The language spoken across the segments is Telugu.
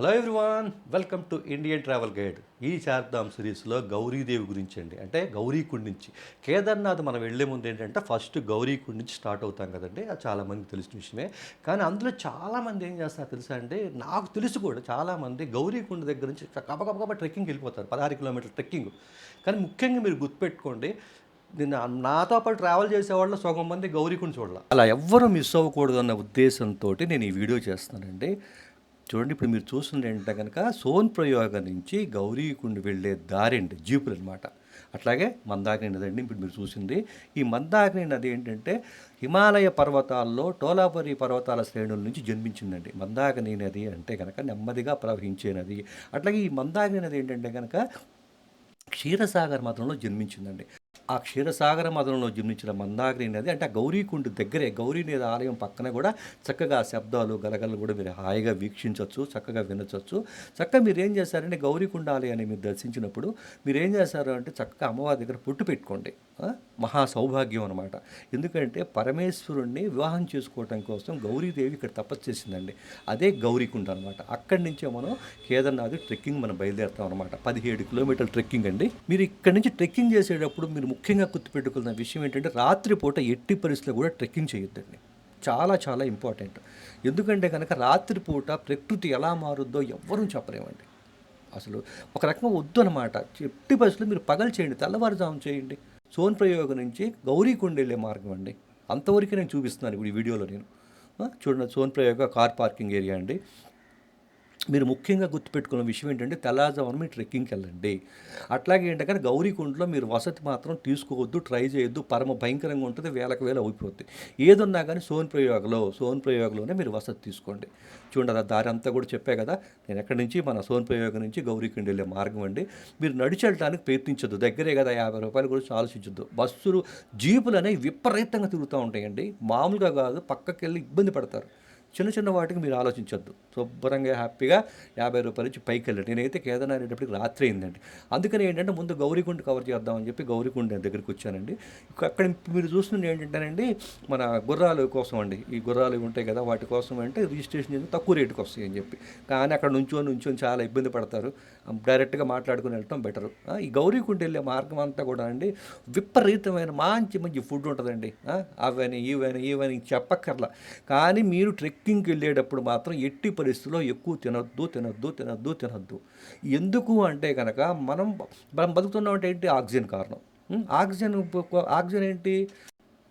Hello everyone welcome to Indian travel guide ఈ చార్ధామ్ సిరీస్లో గౌరీదేవి గురించి అండి. అంటే గౌరీకుండ్ నుంచి. కేదార్నాథ్ మనం వెళ్ళే ముందు ఏంటంటే ఫస్ట్ గౌరీకుండ్ నుంచి స్టార్ట్ అవుతాం కదండి. అది చాలామందికి తెలిసిన విషయమే. కానీ అందులో చాలామంది ఏం చేస్తారు తెలుసా అండి? నాకు తెలుసు కూడా చాలామంది గౌరీకుండ్ దగ్గర నుంచి కబకబకబ ట్రెక్కింగ్ వెళ్ళిపోతారు. పదహారు కిలోమీటర్ల ట్రెక్కింగ్. కానీ ముఖ్యంగా మీరు గుర్తుపెట్టుకోండి నేను నాతో పాటు ట్రావెల్ చేసేవాళ్ళు సగం మంది గౌరీకుండ్ చూడాలి. అలా ఎవ్వరూ మిస్ అవ్వకూడదు అన్న ఉద్దేశంతో నేను ఈ వీడియో చేస్తున్నానండి. చూడండి ఇప్పుడు మీరు చూస్తుంది ఏంటంటే కనుక సోన్ ప్రయోగం నుంచి గౌరీకుండి వెళ్ళే దారి అండి జీపులు అనమాట అట్లాగే మందాకిని నది అండి ఇప్పుడు మీరు చూసింది. ఈ మందాకిని నది ఏంటంటే హిమాలయ పర్వతాల్లో టోలాపరి పర్వతాల శ్రేణుల నుంచి జన్మించిందండి. మందాకిని నది అంటే కనుక నెమ్మదిగా ప్రవహించే నది. అట్లాగే ఈ మందాకిని నది ఏంటంటే కనుక క్షీరసాగర్ మాత్రంలో జన్మించిందండి. ఆ క్షీరసాగర మదంలో జన్మించిన మందాగిరి నది అంటే ఆ గౌరీకుండ దగ్గరే గౌరీ గౌరీనది ఆలయం పక్కన కూడా చక్కగా శబ్దాలు గలగలు కూడా మీరు హాయిగా వీక్షించవచ్చు చక్కగా వినవచ్చు చక్కగా మీరు ఏం చేస్తారంటే గౌరీకుండ ఆలయాన్ని మీరు దర్శించినప్పుడు మీరు ఏం చేశారు అంటే చక్కగా అమ్మవారి దగ్గర పుట్టు పెట్టుకోండి. మహా సౌభాగ్యం అనమాట ఎందుకంటే పరమేశ్వరుణ్ణి వివాహం చేసుకోవటం కోసం గౌరీదేవి ఇక్కడ తపస్సు చేసిందండి. అదే గౌరీకుండ అనమాట అక్కడి నుంచే మనం కేదార్నాథ్ ట్రెక్కింగ్ మనం బయలుదేరుతాం అనమాట పదిహేడు కిలోమీటర్ల ట్రెక్కింగ్ అండి. మీరు ఇక్కడ నుంచి ట్రెక్కింగ్ చేసేటప్పుడు మీరు ముఖ్యంగా గుర్తుపెట్టుకున్న విషయం ఏంటంటే రాత్రిపూట ఎట్టి పరిస్థితుల్లో కూడా ట్రెక్కింగ్ చేయొద్దండి. చాలా చాలా ఇంపార్టెంట్. ఎందుకంటే కనుక రాత్రిపూట ప్రకృతి ఎలా మారుద్దో ఎవ్వరూ చెప్పలేమండి. అసలు ఒక రకంగా వద్దు అనమాట ఎట్టి పరిస్థితుల్లో మీరు పగలు చేయండి తెల్లవారుజాము చేయండి. సోన్ ప్రయోగం నుంచి గౌరీకుండ వెళ్ళే మార్గం అండి. అంతవరకు నేను చూపిస్తున్నాను ఇప్పుడు ఈ వీడియోలో నేను. చూడండి సోన్ ప్రయోగ కార్ పార్కింగ్ ఏరియా అండి. మీరు ముఖ్యంగా గుర్తుపెట్టుకున్న విషయం ఏంటంటే తెల్లారుజామున మీరు ట్రెక్కింగ్కి వెళ్ళండి అట్లాగే ఏంటంటే గౌరీకుండలో మీరు వసతి మాత్రం తీసుకోవద్దు ట్రై చేయొద్దు పరమ భయంకరంగా ఉంటుంది వేలకు వేల అయిపోద్ది. ఏదున్నా కానీ సోన్ ప్రయోగలో సోన్ ప్రయోగంలోనే మీరు వసతి తీసుకోండి. చూడండి అలా దారి అంతా కూడా చెప్పే కదా నేను ఎక్కడి నుంచి మన సోన్ ప్రయోగం నుంచి గౌరీకుండ వెళ్ళే మార్గం అండి. మీరు నడిచి వెళ్ళడానికి ప్రయత్నించొద్దు దగ్గరే కదా యాభై రూపాయల గురించి ఆలోచించొద్దు. బస్సులు జీపులు అనేవి విపరీతంగా తిరుగుతూ ఉంటాయండి. మామూలుగా కాదు పక్కకి వెళ్ళి ఇబ్బంది పడతారు. చిన్న చిన్న వాటికి మీరు ఆలోచించొద్దు. శుభ్రంగా హ్యాపీగా యాభై రూపాయల నుంచి పైకి వెళ్ళండి. నేనైతే కేదార్నాథ్ అనేటప్పటికి రాత్రి అయిందండి. అందుకని ఏంటంటే ముందు గౌరీకుండ కవర్ చేద్దామని చెప్పి గౌరీకుండ దగ్గరికి వచ్చానండి. అక్కడ మీరు చూస్తుంది ఏంటంటేనండి మన గుర్రాలు కోసం అండి. ఈ గుర్రాలు ఉంటాయి కదా వాటి కోసం అంటే రిజిస్ట్రేషన్ చేసి తక్కువ రేటుకి వస్తాయి అని చెప్పి. కానీ అక్కడ నుంచో నుంచో చాలా ఇబ్బంది పడతారు. డైరెక్ట్గా మాట్లాడుకుని వెళ్ళటం బెటర్. ఈ గౌరీకుండ వెళ్ళే మార్గం అంతా కూడా అండి విపరీతమైన మంచి మంచి ఫుడ్ ఉంటుందండి. ఆ, అవని ఇవని ఇవని చెప్పక్కర్లా. కానీ మీరు ట్రెక్కింగ్కి వెళ్ళేటప్పుడు మాత్రం ఎట్టి పరిస్థితుల్లో ఎక్కువ తినొద్దు తినొద్దు తినొద్దు తినొద్దు. ఎందుకు అంటే కనుక మనం మనం బతుకుతున్నాం అంటే ఏంటి? ఆక్సిజన్ కారణం. ఆక్సిజన్ ఆక్సిజన్ ఏంటి?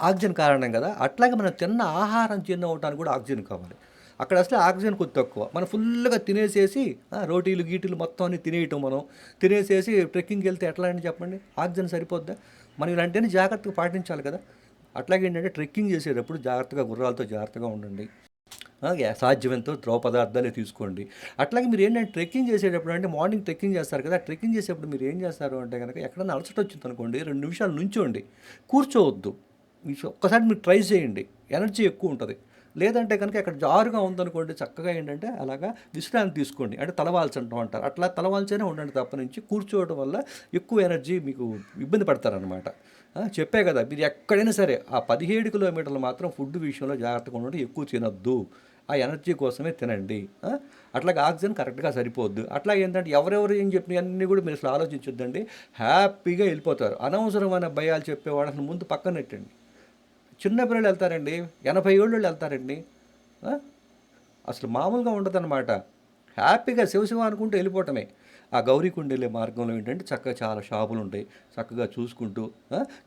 ఆక్సిజన్ కారణం కదా. అట్లాగే మనం తిన్న ఆహారం చిన్న అవడానికి కూడా ఆక్సిజన్ కావాలి. అక్కడ అసలు ఆక్సిజన్ కొద్ది తక్కువ. మనం ఫుల్గా తినేసేసి రోటీలు గీటీలు మొత్తం అన్ని తినేయటం మనం. తినేసేసి ట్రెక్కింగ్కి వెళ్తే ఎట్లా అని చెప్పండి? ఆక్సిజన్ సరిపోద్దా? మనం ఇలాంటివన్నీ జాగ్రత్తగా పాటించాలి కదా. అట్లాగే ఏంటంటే ట్రెక్కింగ్ చేసేటప్పుడు జాగ్రత్తగా గుర్రాలతో జాగ్రత్తగా ఉండండి. సాధ్యమైనంత ద్రవ పదార్థాలే తీసుకోండి. అట్లాగే మీరు ఏంటంటే ట్రెక్కింగ్ చేసేటప్పుడు అంటే మార్నింగ్ ట్రెక్కింగ్ చేస్తారు కదా ట్రెక్కింగ్ చేసేటప్పుడు మీరు ఏం చేస్తారు అంటే కనుక ఎక్కడైనా అలసట వచ్చింది అనుకోండి రెండు నిమిషాలు నుంచోండి కూర్చోవద్దు. ఒక్కసారి మీరు ట్రై చేయండి. ఎనర్జీ ఎక్కువ ఉంటుంది. లేదంటే కనుక అక్కడ జారుగా ఉందనుకోండి చక్కగా ఏంటంటే అలాగా విశ్రాంతి తీసుకోండి. అంటే తలవాల్చడం అంటారు. అట్లా తలవాల్చనే ఉండండి తప్ప నుంచి కూర్చోవడం వల్ల ఎక్కువ ఎనర్జీ మీకు ఇబ్బంది పడతారనమాట చెప్పే కదా మీరు ఎక్కడైనా సరే ఆ పదిహేడు కిలోమీటర్లు మాత్రం ఫుడ్ విషయంలో జాగ్రత్తగా ఉండండి ఎక్కువ తినొద్దు. ఆ ఎనర్జీ కోసమే తినండి. అట్లాగే ఆక్సిజన్ కరెక్ట్గా సరిపోద్దు. అట్లా ఏంటంటే ఎవరెవరు ఏం చెప్పిన అన్నీ కూడా మీరు అసలు ఆలోచించొద్దండి. హ్యాపీగా వెళ్ళిపోతారు. అనవసరమైన భయాలు చెప్పేవాళ్ళని ముందు పక్కన పెట్టండి. చిన్న పిల్లలు వెళ్తారండి. ఎనభై ఏళ్ళు వెళ్తారండి. అసలు మామూలుగా ఉండదన్నమాట. హ్యాపీగా శివశివ అనుకుంటూ వెళ్ళిపోవటమే. ఆ గౌరీకుండ వెళ్ళే మార్గంలో ఏంటంటే చక్కగా చాలా షాపులు ఉంటాయి. చక్కగా చూసుకుంటూ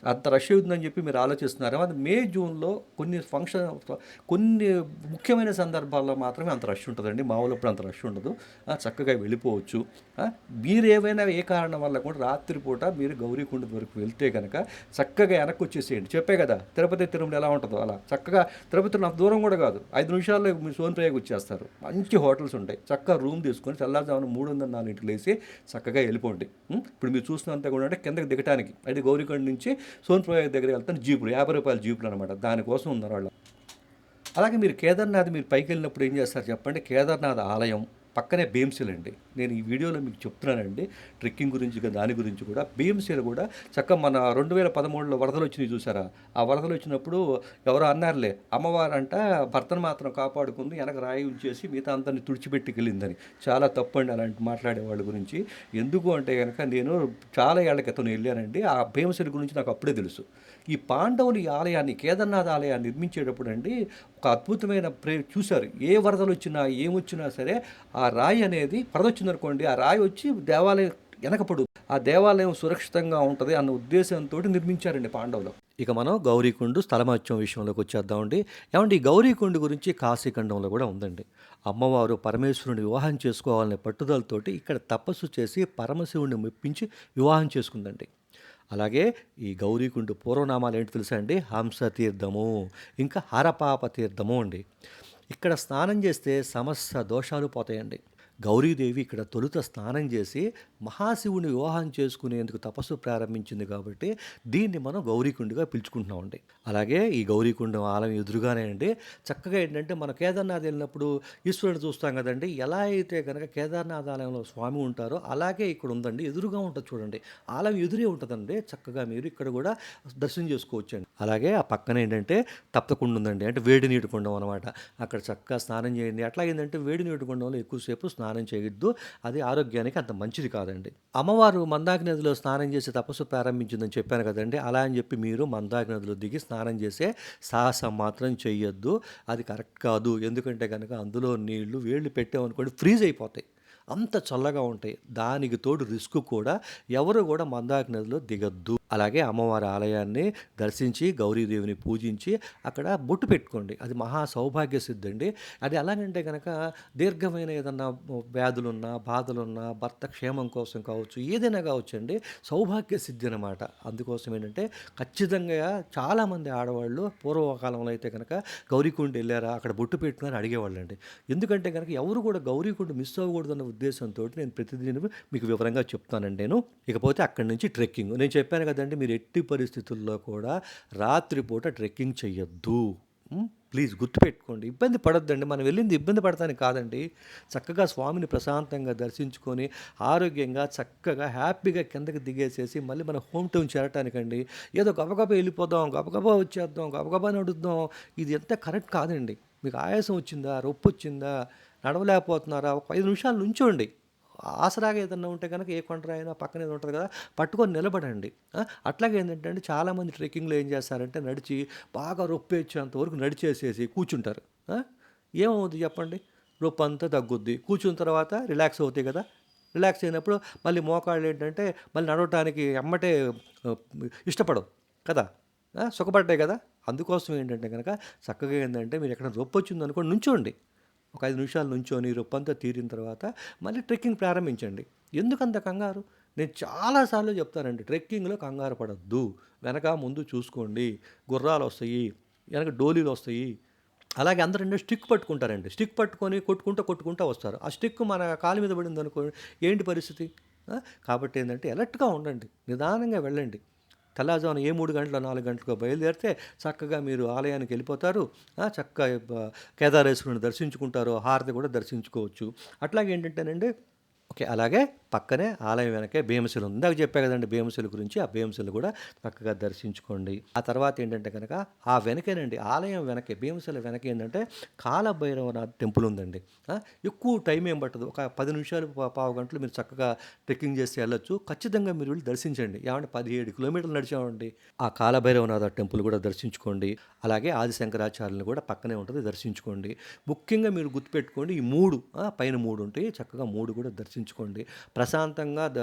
అంత రష్ అవుతుందని చెప్పి మీరు ఆలోచిస్తున్నారు అది మే జూన్లో కొన్ని ఫంక్షన్ కొన్ని ముఖ్యమైన సందర్భాల్లో మాత్రమే అంత రష్ ఉంటుందండి. మామూలప్పుడు అంత రష్ ఉండదు. చక్కగా వెళ్ళిపోవచ్చు. ఆ? మీరు ఏ కారణం వల్ల కూడా రాత్రిపూట మీరు గౌరీకుండ వరకు వెళ్తే కనుక చక్కగా వెనక్కి వచ్చేసేయండి. చెప్పే కదా తిరుపతి తిరుమల ఎలా ఉంటుందో అలా. చక్కగా తిరుపతి నాకు దూరం కూడా కాదు. ఐదు నిమిషాల్లో మీరు సోన్ప్రయాగ్ వచ్చేస్తారు. మంచి హోటల్స్ ఉంటాయి. చక్కగా రూమ్ తీసుకొని తెల్లారుజామున మూడు వందల నాలుగింటికి లేసి చక్కగా వెళ్ళిపోండి. ఇప్పుడు మీరు చూసినంత కూడా అంటే కిందకి దిగటానికి అయితే గౌరీకొండ నుంచి సోన్ప్రయాగ్ దగ్గర వెళ్తాను జీపులు యాభై రూపాయల జీపులు అనమాట దానికోసం ఉన్నారు వాళ్ళు. అలాగే మీరు కేదార్నాథ్ మీరు పైకి వెళ్ళినప్పుడు ఏం చేస్తారు చెప్పండి? కేదార్నాథ్ ఆలయం పక్కనే భీమ్సిల్ అండి నేను ఈ వీడియోలో మీకు చెప్తున్నానండి. ట్రెక్కింగ్ గురించి దాని గురించి కూడా. బీఎంసీలో కూడా చక్కగా మన రెండు వేల పదమూడులో వరదలు వచ్చినాయి చూసారా? ఆ వరదలు వచ్చినప్పుడు ఎవరో అన్నారులే అమ్మవారంట భర్తను మాత్రం కాపాడుకుంది వెనక రాయి ఉంచేసి మిగతా అందరిని తుడిచిపెట్టుకెళ్ళిందని చాలా తప్పండి అలాంటి మాట్లాడే వాళ్ళ గురించి. ఎందుకు అంటే కనుక నేను చాలా ఏళ్ళ క్రితం వెళ్ళానండి. ఆ భీమశిల గురించి నాకు అప్పుడే తెలుసు. ఈ పాండవులు ఈ ఆలయాన్ని కేదార్నాథ్ ఆలయాన్ని నిర్మించేటప్పుడు అండి ఒక అద్భుతమైన ప్రే చూశారు. ఏ వరదలు వచ్చినా ఏమొచ్చినా సరే ఆ రాయి అనేది వరద వచ్చిందనుకోండి ఆ రాయి వచ్చి దేవాలయం వెనకపడు. ఆ దేవాలయం సురక్షితంగా ఉంటుంది అన్న ఉద్దేశంతో నిర్మించారండి పాండవులు. ఇక మనం గౌరీకుండు స్థలమత్యం విషయంలోకి వచ్చేద్దామండి. ఏమంటే ఈ గౌరీకుండు గురించి కాశీఖండంలో కూడా ఉందండి. అమ్మవారు పరమేశ్వరుని వివాహం చేసుకోవాలనే పట్టుదలతోటి ఇక్కడ తపస్సు చేసి పరమశివుడిని మెప్పించి వివాహం చేసుకుందండి. అలాగే ఈ గౌరీకుండు పూర్వనామాలు ఏంటి తెలుసా అండి? హంస తీర్థము ఇంకా హరపాప తీర్థము అండి. ఇక్కడ స్నానం చేస్తే సమస్త దోషాలు పోతాయండి. గౌరీదేవి ఇక్కడ తొలుత స్నానం చేసి మహాశివుని వివాహం చేసుకునేందుకు తపస్సు ప్రారంభించింది కాబట్టి దీన్ని మనం గౌరీకుండుగా పిలుచుకుంటున్నామండి. అలాగే ఈ గౌరీకుండం ఆలయం ఎదురుగానే అండి. చక్కగా ఏంటంటే మన కేదార్నాథ్ వెళ్ళినప్పుడు ఈశ్వరుని చూస్తాం కదండి. ఎలా అయితే కనుక కేదార్నాథ్ ఆలయంలో స్వామి ఉంటారో అలాగే ఇక్కడ ఉందండి. ఎదురుగా ఉంటుంది చూడండి. ఆలయం ఎదురే ఉంటుందండి. చక్కగా మీరు ఇక్కడ కూడా దర్శనం చేసుకోవచ్చండి. అలాగే ఆ పక్కన ఏంటంటే తప్పకుండా ఉందండి. అంటే వేడి నీటి కుండం అనమాట అక్కడ చక్కగా స్నానం చేయండి. అట్లా ఏంటంటే వేడి నీటి కుండంలో ఎక్కువసేపు స్నానం స్నానం చేయొద్దు. అది ఆరోగ్యానికి అంత మంచిది కాదండి. అమ్మవారు మందాకి నదిలో స్నానం చేసి తపస్సు ప్రారంభించిందని చెప్పాను కదండి. అలా అని చెప్పి మీరు మందాకి నదిలో దిగి స్నానం చేసే సాహసం మాత్రం చేయొద్దు అది కరెక్ట్ కాదు. ఎందుకంటే కనుక అందులో నీళ్ళు వేళ్ళు పెట్టామనుకోండి ఫ్రీజ్ అయిపోతాయి. అంత చల్లగా ఉంటాయి. దానికి తోడు రిస్క్ కూడా ఎవరు కూడా మందాకి నదిలో దిగద్దు. అలాగే అమ్మవారి ఆలయాన్ని దర్శించి గౌరీదేవిని పూజించి అక్కడ బొట్టు పెట్టుకోండి. అది మహా సౌభాగ్య సిద్ధి అండి అది ఎలాగంటే కనుక దీర్ఘమైన ఏదన్నా వ్యాధులున్నా బాధలున్నా భర్త క్షేమం కోసం కావచ్చు ఏదైనా కావచ్చు అండి సౌభాగ్య సిద్ధి అనమాట అందుకోసం ఏంటంటే ఖచ్చితంగా చాలామంది ఆడవాళ్ళు పూర్వకాలంలో అయితే కనుక గౌరీకుండ వెళ్ళారా అక్కడ బొట్టు పెట్టుకుని అడిగేవాళ్ళండి. ఎందుకంటే కనుక ఎవరు కూడా గౌరీకుండ మిస్ అవ్వకూడదు అన్న ఉద్దేశంతో నేను ప్రతిదిన మీకు వివరంగా చెప్తానండి నేను. ఇకపోతే అక్కడి నుంచి ట్రెక్కింగ్. నేను చెప్పాను కదా కదండి మీరు ఎట్టి పరిస్థితుల్లో కూడా రాత్రిపూట ట్రెక్కింగ్ చేయొద్దు ప్లీజ్ గుర్తుపెట్టుకోండి. ఇబ్బంది పడొద్దండి. మనం వెళ్ళింది ఇబ్బంది పడతానికి కాదండి. చక్కగా స్వామిని ప్రశాంతంగా దర్శించుకొని ఆరోగ్యంగా చక్కగా హ్యాపీగా కిందకి దిగేసేసి మళ్ళీ మన హోమ్ టౌన్ చేరటానికండి. ఏదో గబగబ వెళ్ళిపోదాం గబగబా వచ్చేద్దాం గబగబా నడుద్దాం. ఇది ఎంత కరెక్ట్ కాదండి. మీకు ఆయాసం వచ్చిందా? రొప్పు వచ్చిందా నడవలేకపోతున్నారా? ఒక ఐదు నిమిషాలు నుంచోండి. ఆసరాగా ఏదన్నా ఉంటే కనుక ఏ కొండరాయినా పక్కన ఏదో ఉంటుంది కదా పట్టుకొని నిలబడండి. అట్లాగే ఏంటంటే అండి చాలామంది ట్రెక్కింగ్లో ఏం చేస్తారంటే నడిచి బాగా రొప్పేచ్చేంతవరకు నడిచేసేసి కూర్చుంటారు. ఏమవుతుంది చెప్పండి? రొప్పు అంతా తగ్గుద్ది. కూర్చున్న తర్వాత రిలాక్స్ అవుతాయి కదా. రిలాక్స్ అయినప్పుడు మళ్ళీ మోకాళ్ళు ఏంటంటే మళ్ళీ నడవటానికి అమ్మటే ఇష్టపడవు కదా. సుఖపడ్డాయి కదా. అందుకోసం ఏంటంటే కనుక చక్కగా ఏంటంటే మీరు ఎక్కడ రొప్పు అనుకోండి నుంచోండి. ఒక ఐదు నిమిషాలు నుంచొని రొప్పంతా తీరిన తర్వాత మళ్ళీ ట్రెక్కింగ్ ప్రారంభించండి. ఎందుకంత కంగారు? నేను చాలాసార్లు చెప్తానండి ట్రెక్కింగ్లో కంగారు పడద్దు. వెనక ముందు చూసుకోండి. గుర్రాలు వస్తాయి వెనక డోలీలు వస్తాయి అలాగే అందరూ రెండు స్టిక్ పట్టుకుంటారండి. స్టిక్ పట్టుకొని కొట్టుకుంటూ కొట్టుకుంటూ వస్తారు. ఆ స్టిక్ మన కాలు మీద పడింది అనుకో ఏంటి పరిస్థితి? కాబట్టి ఏంటంటే ఎలర్ట్గా ఉండండి. నిదానంగా వెళ్ళండి. తెల్లవారుజామున ఏ మూడు గంటల నాలుగు గంటలకు బయలుదేరితే చక్కగా మీరు ఆలయానికి వెళ్ళిపోతారు. చక్కగా కేదారేశ్వరుని దర్శించుకుంటారు. హారతి కూడా దర్శించుకోవచ్చు. అట్లాగే ఏంటంటేనండి ఓకే అలాగే పక్కనే ఆలయం వెనకే భీమశిల ఉంది. ఇందాక చెప్పా కదండి భీమశిల గురించి. ఆ భీమశిల కూడా చక్కగా దర్శించుకోండి. ఆ తర్వాత ఏంటంటే కనుక ఆ వెనకేనండి ఆలయం వెనకే భీమశిల వెనక ఏంటంటే కాలభైరవనాథ్ టెంపుల్ ఉందండి. ఎక్కువ టైం ఏం పట్టదు. ఒక పది నిమిషాలు పావు గంటలు మీరు చక్కగా ట్రెక్కింగ్ చేసి వెళ్ళొచ్చు. ఖచ్చితంగా మీరు వెళ్ళి దర్శించండి. ఏమంటే పదిహేడు కిలోమీటర్లు నడిచామండి. ఆ కాలభైరవనాథ టెంపుల్ కూడా దర్శించుకోండి. అలాగే ఆదిశంకరాచార్యులను కూడా పక్కనే ఉంటుంది దర్శించుకోండి. ముఖ్యంగా మీరు గుర్తుపెట్టుకోండి ఈ మూడు పైన మూడు ఉంటాయి. చక్కగా మూడు కూడా దర్శించుకోండి. ప్రశాంతంగా ద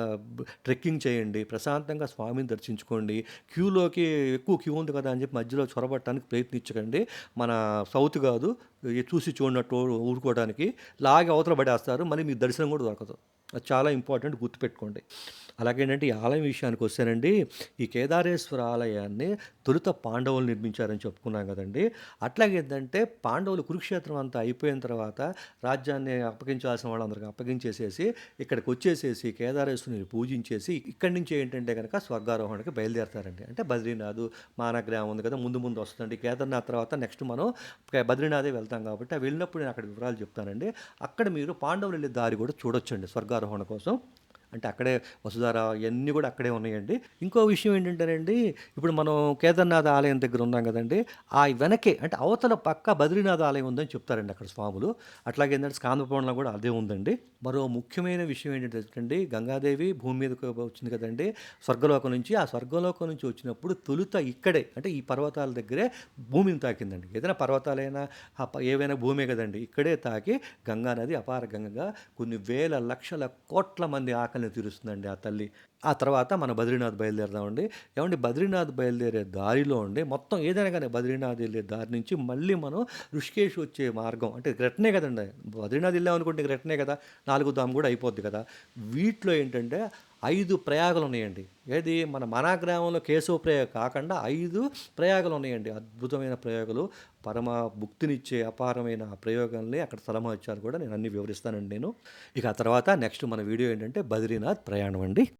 ట్రెక్కింగ్ చేయండి ప్రశాంతంగా స్వామిని దర్శించుకోండి క్యూలోకి ఎక్కువ క్యూ ఉంది కదా అని చెప్పి మధ్యలో చొరబట్టడానికి ప్రయత్నించకండి. మన సౌత్ కాదు చూసి చూడనట్టు ఊరుకోవడానికి లాగి అవతల పడేస్తారు మళ్ళీ మీకు దర్శనం కూడా దొరకదు. అది చాలా ఇంపార్టెంట్ గుర్తుపెట్టుకోండి. అలాగేంటంటే ఈ ఆలయం విషయానికి వస్తేనండి ఈ కేదారేశ్వర ఆలయాన్ని తొలుత పాండవులు నిర్మించారని చెప్పుకున్నాం కదండి. అట్లాగే ఏంటంటే పాండవులు కురుక్షేత్రం అంతా అయిపోయిన తర్వాత రాజ్యాన్ని అప్పగించాల్సిన వాళ్ళందరికీ అప్పగించేసేసి ఇక్కడికి వచ్చేసేసి కేదారేశ్వరుని పూజించేసి ఇక్కడి నుంచి ఏంటంటే కనుక స్వర్గారోహణకి బయలుదేరతారండి. అంటే బద్రీనాథ్ మానగ్రామం ఉంది కదా ముందు ముందు వస్తుందండి. కేదార్నాథ్ తర్వాత నెక్స్ట్ మనం బద్రీనాథే వెళ్తాం వెళ్తాం కాబట్టి ఆ వెళ్ళినప్పుడు నేను అక్కడ వివరాలు చెప్తానండి. అక్కడ మీరు పాండవులు వెళ్ళే దారి కూడా చూడొచ్చండి స్వర్గారోహణ కోసం. అంటే అక్కడే వసుధార ఇవన్నీ కూడా అక్కడే ఉన్నాయండి. ఇంకో విషయం ఏంటంటేనండి ఇప్పుడు మనం కేదార్నాథ్ ఆలయం దగ్గర ఉన్నాం కదండి ఆ వెనకే అంటే అవతల పక్క బద్రీనాథ్ ఆలయం ఉందని చెప్తారండి అక్కడ స్వాములు. అట్లాగే ఏంటంటే స్కాందపురంలో కూడా అదే ఉందండి. మరో ముఖ్యమైన విషయం ఏంటంటే గంగాదేవి భూమి మీదకి వచ్చింది కదండి స్వర్గలోకం నుంచి. ఆ స్వర్గలోకం నుంచి వచ్చినప్పుడు తొలుత ఇక్కడే అంటే ఈ పర్వతాల దగ్గరే భూమిని తాకిందండి. ఏదైనా పర్వతాలైనా ఏవైనా భూమే కదండి ఇక్కడే తాకి గంగా నది అపార గంగగా కొన్ని వేల లక్షల కోట్ల మంది ఆకలిని తీరుస్తుందండి ఆ తల్లి. ఆ తర్వాత మన బద్రీనాథ్ బయలుదేరదామండి. ఏమండి? బద్రీనాథ్ బయలుదేరే దారిలో ఉండి మొత్తం ఏదైనా కానీ బద్రీనాథ్ వెళ్ళే దారి నుంచి మళ్ళీ మనం ఋషికేష్ వచ్చే మార్గం అంటే గ్రెట్నే కదండి. బద్రీనాథ్ వెళ్ళామనుకుంటే గ్రెట్నే కదా. నాలుగు దాము కూడా అయిపోద్ది కదా. వీటిలో ఏంటంటే ఐదు ప్రయాగాలు ఉన్నాయండి. ఏది? మన మనా గ్రామంలో కేశవ ప్రయోగ కాకుండా ఐదు ప్రయాగాలు ఉన్నాయండి. అద్భుతమైన ప్రయోగాలు పరమ భుక్తినిచ్చే అపారమైన ప్రయోగాల్ని అక్కడ సలహా కూడా నేను అన్ని వివరిస్తానండి నేను. ఇక ఆ తర్వాత నెక్స్ట్ మన వీడియో ఏంటంటే బద్రీనాథ్ ప్రయాణం అండి.